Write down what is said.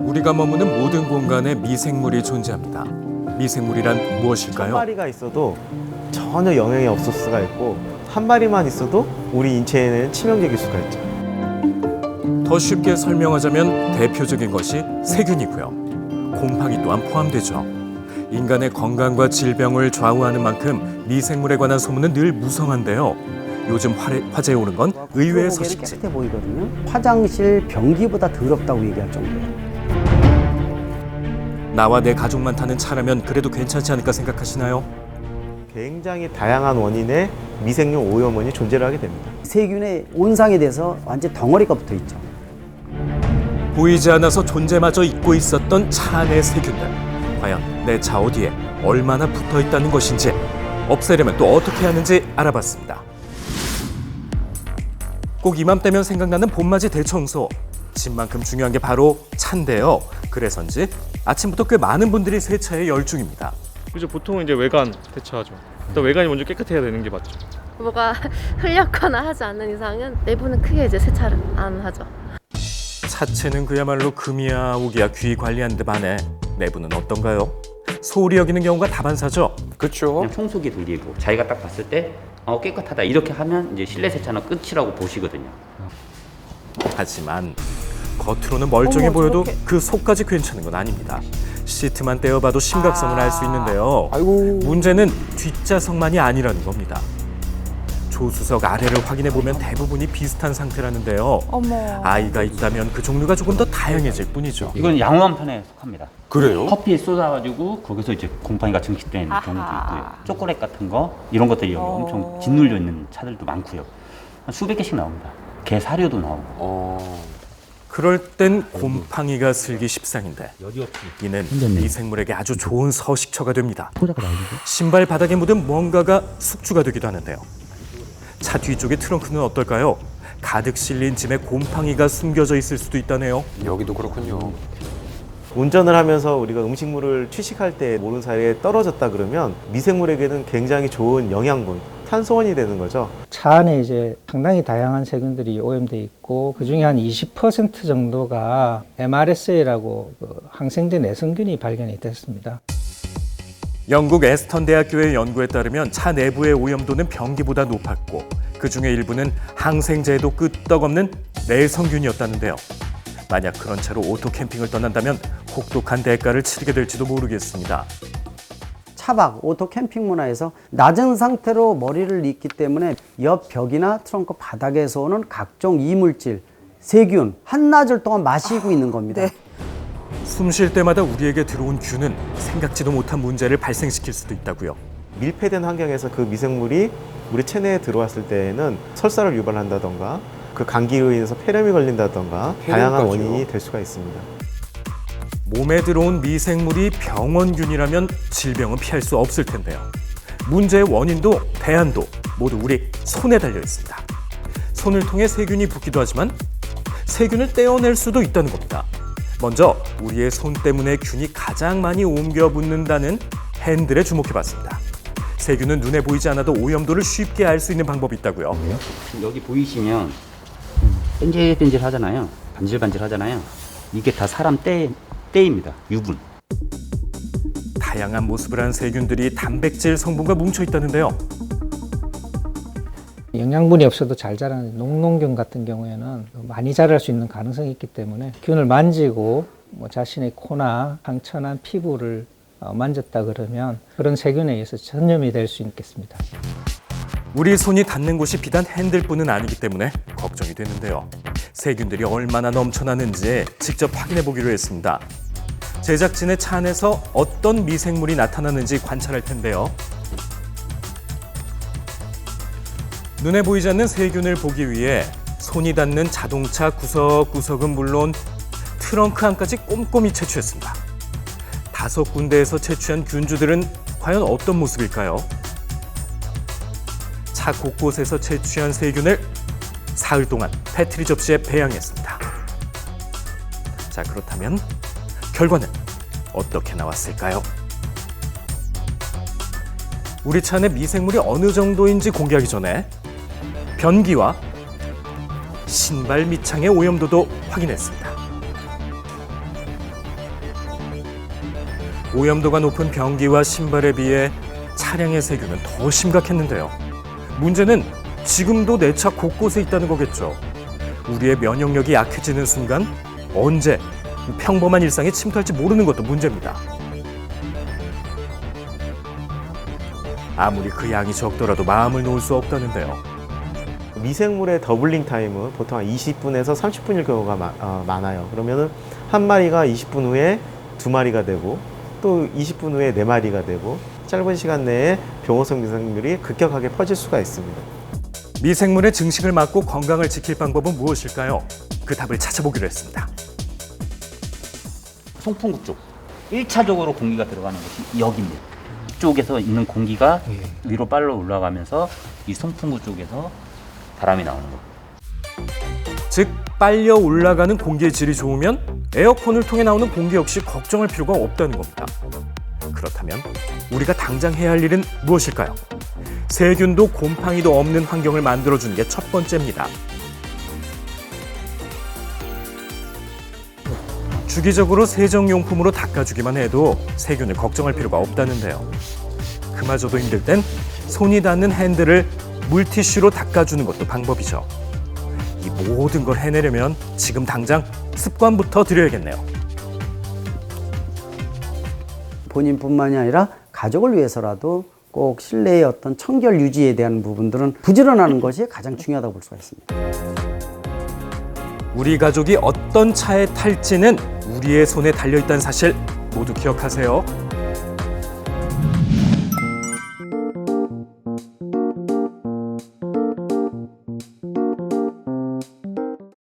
우리가 머무는 모든 공간에 미생물이 존재합니다. 미생물이란 무엇일까요? 마리가 있어도 전혀 영향이 없을 수가 있고 한 마리만 있어도 우리 인체에는 치명적일 수가 있죠. 더 쉽게 설명하자면 대표적인 것이 세균이고요. 곰팡이 또한 포함되죠. 인간의 건강과 질병을 좌우하는 만큼 미생물에 관한 소문은 늘 무성한데요. 요즘 화제, 화제에 오른 건 의외의 서식지. 깨끗해 보이거든요. 화장실 변기보다 더럽다고 얘기할 정도예요. 나와 내 가족만 타는 차라면 그래도 괜찮지 않을까 생각하시나요? 굉장히 다양한 원인의 미생물 오염원이 존재를 하게 됩니다. 세균의 온상에 대해서 완전 덩어리가 붙어 있죠. 보이지 않아서 존재마저 잊고 있었던 차 안의 세균들. 과연 내 차 어디에 얼마나 붙어 있다는 것인지 없애려면 또 어떻게 하는지 알아봤습니다. 꼭 이맘때면 생각나는 봄맞이 대청소. 집만큼 중요한 게 바로 차인데요. 그래서인지 아침부터 꽤 많은 분들이 세차에 열중입니다. 그죠 보통은 이제 외관 대처하죠. 일단 외관이 먼저 깨끗해야 되는 게 맞죠. 뭐가 흘렸거나 하지 않는 이상은 내부는 크게 이제 세차를 안 하죠. 차체는 그야말로 금이야 오기야 귀 관리하는 데 반해 내부는 어떤가요? 소홀히 여기는 경우가 다반사죠. 그렇죠. 그냥 청소기 돌리고 자기가 딱 봤을 때 어, 깨끗하다 이렇게 하면 이제 실내 세차는 끝이라고 보시거든요. 하지만 겉으로는 멀쩡해 보여도 그 속까지 괜찮은 건 아닙니다. 시트만 떼어봐도 심각성을 알 수 있는데요. 아이고. 문제는 뒷좌석만이 아니라는 겁니다. 조수석 아래를 확인해 보면 대부분이 비슷한 상태라는데요. 아이가 있다면 그 종류가 조금 더 다양해질 뿐이죠. 이건 양호한 편에 속합니다. 그래요? 커피에 쏟아가지고 거기서 이제 곰팡이가 증식되는 경우도 있고요. 초콜릿 같은 거 이런 것들이 여기 엄청 짓눌려 있는 차들도 많고요. 한 수백 개씩 나옵니다. 개 사료도 나오고 어. 그럴 땐 곰팡이가 슬기 십상인데 이는 힘들네. 미생물에게 아주 좋은 서식처가 됩니다. 신발 바닥에 묻은 뭔가가 숙주가 되기도 하는데요. 차 뒤쪽의 트렁크는 어떨까요? 가득 실린 짐에 곰팡이가 숨겨져 있을 수도 있다네요. 여기도 그렇군요. 운전을 하면서 우리가 음식물을 취식할 때 모르는 사이에 떨어졌다 그러면 미생물에게는 굉장히 좋은 영양분, 탄소원이 되는 거죠. 차 안에 이제 상당히 다양한 세균들이 오염돼 있고 그 중에 한 20% 정도가 MRSA라고 그 항생제 내성균이 발견이 됐습니다. 영국 에스턴 대학교의 연구에 따르면 차 내부의 오염도는 변기보다 높았고 그 중에 일부는 항생제에도 끄떡없는 내성균이었다는데요. 만약 그런 차로 오토 캠핑을 떠난다면 혹독한 대가를 치르게 될지도 모르겠습니다. 차박, 오토 캠핑 문화에서 낮은 상태로 머리를 잇기 때문에 옆 벽이나 트렁크 바닥에서 오는 각종 이물질, 세균, 한낮을 동안 마시고 있는 겁니다. 숨 쉴 때마다 우리에게 들어온 균은 생각지도 못한 문제를 발생시킬 수도 있다고요. 밀폐된 환경에서 그 미생물이 우리 체내에 들어왔을 때에는 설사를 유발한다던가 그 감기로 인해서 폐렴이 걸린다던가 다양한? 원인이 될 수가 있습니다. 몸에 들어온 미생물이 병원균이라면 질병은 피할 수 없을 텐데요. 문제의 원인도 대안도 모두 우리 손에 달려 있습니다. 손을 통해 세균이 붙기도 하지만 세균을 떼어낼 수도 있다는 겁니다. 먼저 우리의 손 때문에 균이 가장 많이 옮겨 붙는다는 핸들에 주목해 봤습니다. 세균은 눈에 보이지 않아도 오염도를 쉽게 알 수 있는 방법이 있다고요. 여기 보이시면 뺀질뺀질 하잖아요. 반질반질 하잖아요. 이게 다 사람 때 때입니다. 유분. 다양한 모습을 한 세균들이 단백질 성분과 뭉쳐 있다는데요. 영양분이 없어도 잘 자라는 농농균 같은 경우에는 많이 자랄 수 있는 가능성이 있기 때문에 균을 만지고 뭐 자신의 코나 상처나 피부를 어, 만졌다 그러면 그런 세균에 의해서 전염이 될 수 있겠습니다. 우리 손이 닿는 곳이 비단 핸들뿐은 아니기 때문에 걱정이 되는데요. 세균들이 얼마나 넘쳐나는지 직접 확인해 보기로 했습니다. 제작진의 차 안에서 어떤 미생물이 나타나는지 관찰할 텐데요. 눈에 보이지 않는 세균을 보기 위해 손이 닿는 자동차 구석구석은 물론 트렁크 안까지 꼼꼼히 채취했습니다. 다섯 군데에서 채취한 균주들은 과연 어떤 모습일까요? 차 곳곳에서 채취한 세균을 사흘 동안 패트리 접시에 배양했습니다. 자, 그렇다면 결과는 어떻게 나왔을까요? 우리 차 안에 미생물이 어느 정도인지 공개하기 전에 변기와 신발 밑창의 오염도도 확인했습니다. 오염도가 높은 변기와 신발에 비해 차량의 세균은 더 심각했는데요. 문제는 지금도 내 차 곳곳에 있다는 거겠죠. 우리의 면역력이 약해지는 순간 언제 평범한 일상에 침투할지 모르는 것도 문제입니다. 아무리 그 양이 적더라도 마음을 놓을 수 없다는데요. 미생물의 더블링 타임은 보통 한 20분에서 30분일 경우가 마- 어, 많아요. 그러면은 한 마리가 20분 후에 두 마리가 되고 또 20분 후에 네 마리가 되고 짧은 시간 내에 병원성 미생물이 급격하게 퍼질 수가 있습니다. 미생물의 증식을 막고 건강을 지킬 방법은 무엇일까요? 그 답을 찾아보기로 했습니다. 송풍구 쪽. 1차적으로 공기가 들어가는 곳이 여기입니다. 이쪽에서 있는 공기가 위로 빨려 올라가면서 이 송풍구 쪽에서 바람이 나오는 거. 즉 빨려 올라가는 공기의 질이 좋으면 에어컨을 통해 나오는 공기 역시 걱정할 필요가 없다는 겁니다. 그렇다면 우리가 당장 해야 할 일은 무엇일까요? 세균도 곰팡이도 없는 환경을 만들어주는 게 첫 번째입니다. 주기적으로 세정용품으로 닦아주기만 해도 세균을 걱정할 필요가 없다는데요. 그마저도 힘들 땐 손이 닿는 핸들을 물티슈로 닦아주는 것도 방법이죠. 이 모든 걸 해내려면 지금 당장 습관부터 들여야겠네요. 본인뿐만이 아니라 가족을 위해서라도 꼭 실내의 어떤 청결 유지에 대한 부분들은 부지런하는 것이 가장 중요하다고 볼 수가 있습니다. 우리 가족이 어떤 차에 탈지는 우리의 손에 달려 있다는 사실 모두 기억하세요.